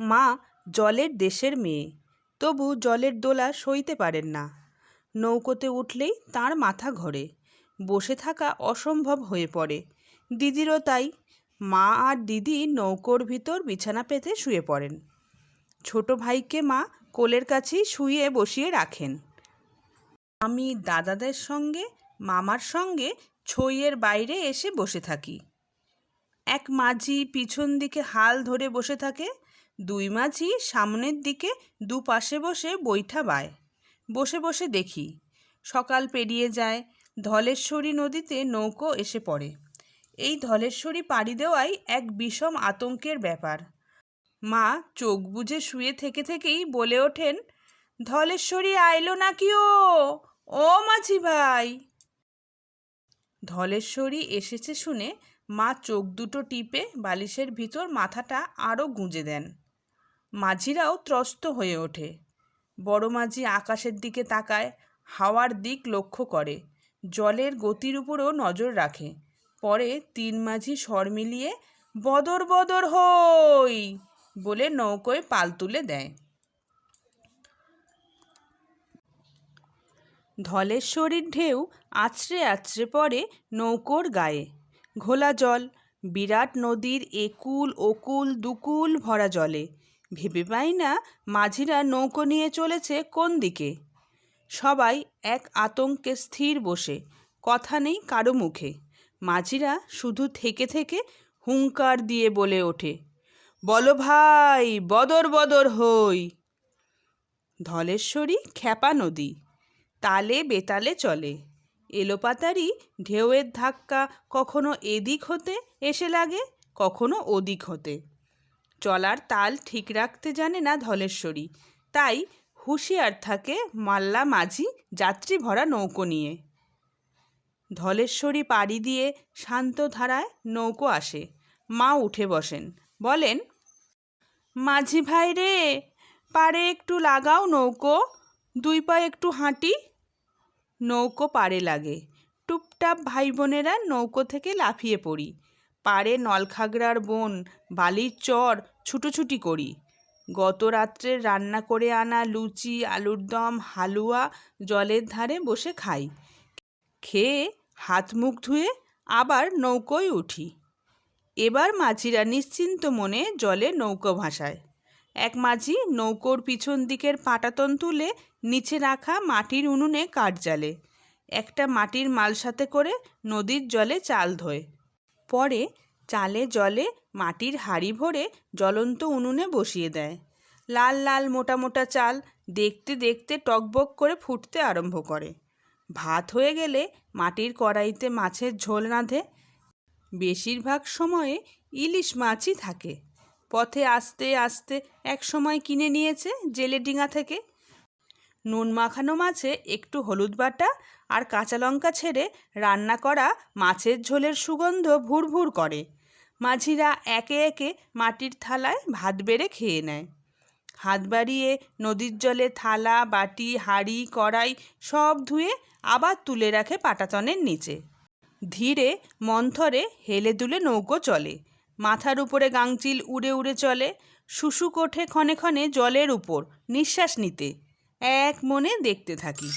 মা জলের দেশের মেয়ে। তবু জলের দোলা সইতে পারেন না। নৌকোতে উঠলেই তার মাথা ঘরে। বসে থাকা অসম্ভব হয়ে পড়ে। দিদিরও তাই। মা আর দিদি নৌকোর ভিতর বিছানা পেতে শুয়ে পড়েন। ছোট ভাইকে মা কোলের কাছেই শুয়ে বসিয়ে রাখেন। আমি দাদাদের সঙ্গে, মামার সঙ্গে ছইয়ের বাইরে এসে বসে থাকি। এক মাঝি পিছন দিকে হাল ধরে বসে থাকে। দুই মাঝি সামনের দিকে দুপাশে বসে বৈঠা বায়। বসে বসে দেখি, সকাল পেরিয়ে যায়, ধলেশ্বরী নদীতে নৌকো এসে পড়ে। এই ধলেশ্বরী পাড়ি দেওয়াই এক বিষম আতঙ্কের ব্যাপার। মা চোখ বুজে শুয়ে থেকে থেকেই বলে ওঠেন, ধলেশ্বরী আইলো নাকি ও? ও মাঝি ভাই! ধলেশ্বরী এসেছে শুনে মা চোখ দুটো টিপে বালিশের ভিতর মাথাটা আরও গুঁজে দেন। মাঝিরাও ত্রস্ত হয়ে ওঠে। বড় মাঝি আকাশের দিকে তাকায়, হাওয়ার দিক লক্ষ্য করে, জলের গতির উপরও নজর রাখে। পরে তিন মাঝি স্বর মিলিয়ে, বদর বদর হই! বলে নৌকোয় পাল তুলে দেয়। ধলেশ্বরীর ঢেউ আছড়ে আছড়ে পড়ে নৌকোর গায়ে। ঘোলা জল, বিরাট নদীর একুল, ওকুল, দুকুল ভরা জলে। ভেবে পাই না মাঝিরা নৌকো নিয়ে চলেছে কোন দিকে। সবাই এক আতঙ্কে স্থির বসে, কথা নেই কারও মুখে। মাঝিরা শুধু থেকে থেকে হুঙ্কার দিয়ে বলে ওঠে, বলো ভাই, বদর বদর হই। ধলেশ্বরী খ্যাপা নদী, তালে বেতালে চলে। এলোপাতারি ঢেউয়ের ধাক্কা কখনো এদিক হতে এসে লাগে, কখনো ওদিক হতে। চলার তাল ঠিক রাখতে জানে না ধলেশ্বরী। তাই হুঁশিয়ার থাকে মাল্লা মাঝি যাত্রী ভরা নৌকো নিয়ে। ধলেশ্বরী পাড়ি দিয়ে শান্ত ধারায় নৌকো আসে। মা উঠে বসেন। বলেন, মাঝি ভাই রে, পাড়ে একটু লাগাও নৌকো, দুই পায়ে একটু হাঁটি। নৌকো পাড়ে লাগে। টুপটাপ ভাই বোনেরা নৌকো থেকে লাফিয়ে পড়ি। পাড়ে নলখাগড়ার বন, বালির চর ছুটোছুটি করি। গত রাত্রে রান্না করে আনা লুচি, আলুর দম, হালুয়া জলের ধারে বসে খাই। খেয়ে হাত মুখ ধুয়ে আবার নৌকোয় উঠি। এবার মাঝিরা নিশ্চিন্ত মনে জলে নৌকো ভাসায়। এক মাঝি নৌকোর পিছন দিকের পাটাতন তুলে নিচে রাখা মাটির উনুনে কাঠ জ্বালে। একটা মাটির মাল সাথে করে নদীর জলে চাল ধোয়। পরে চালে জলে মাটির হাঁড়ি ভরে জ্বলন্ত উনুনে বসিয়ে দেয়। লাল লাল মোটা মোটা চাল দেখতে দেখতে টকবক করে ফুটতে আরম্ভ করে। ভাত হয়ে গেলে মাটির কড়াইতে মাছের ঝোল রাঁধে। বেশিরভাগ সময়ে ইলিশ মাছই থাকে। পথে আসতে আসতে এক সময় কিনে নিয়েছে জেলে ডিঙা থেকে। নুন মাখানো মাছে একটু হলুদ বাটা আর কাঁচা লঙ্কা ছেড়ে রান্না করা মাছের ঝোলের সুগন্ধ ভুরভুর করে। মাঝিরা একে একে মাটির থালায় ভাত বেড়ে খেয়ে নেয়। হাত বাড়িয়ে নদীর জলে থালা, বাটি, হাঁড়ি, কড়াই সব ধুয়ে আবার তুলে রাখে পাটাতনের নিচে। ধীরে, মন্থরে হেলে দুলে নৌকো চলে। মাথার উপরে গাংচিল উড়ে উড়ে চলে। শুশুক ওঠে ক্ষণে ক্ষণে জলের উপর নিঃশ্বাস নিতে। এক মনে দেখতে থাকি।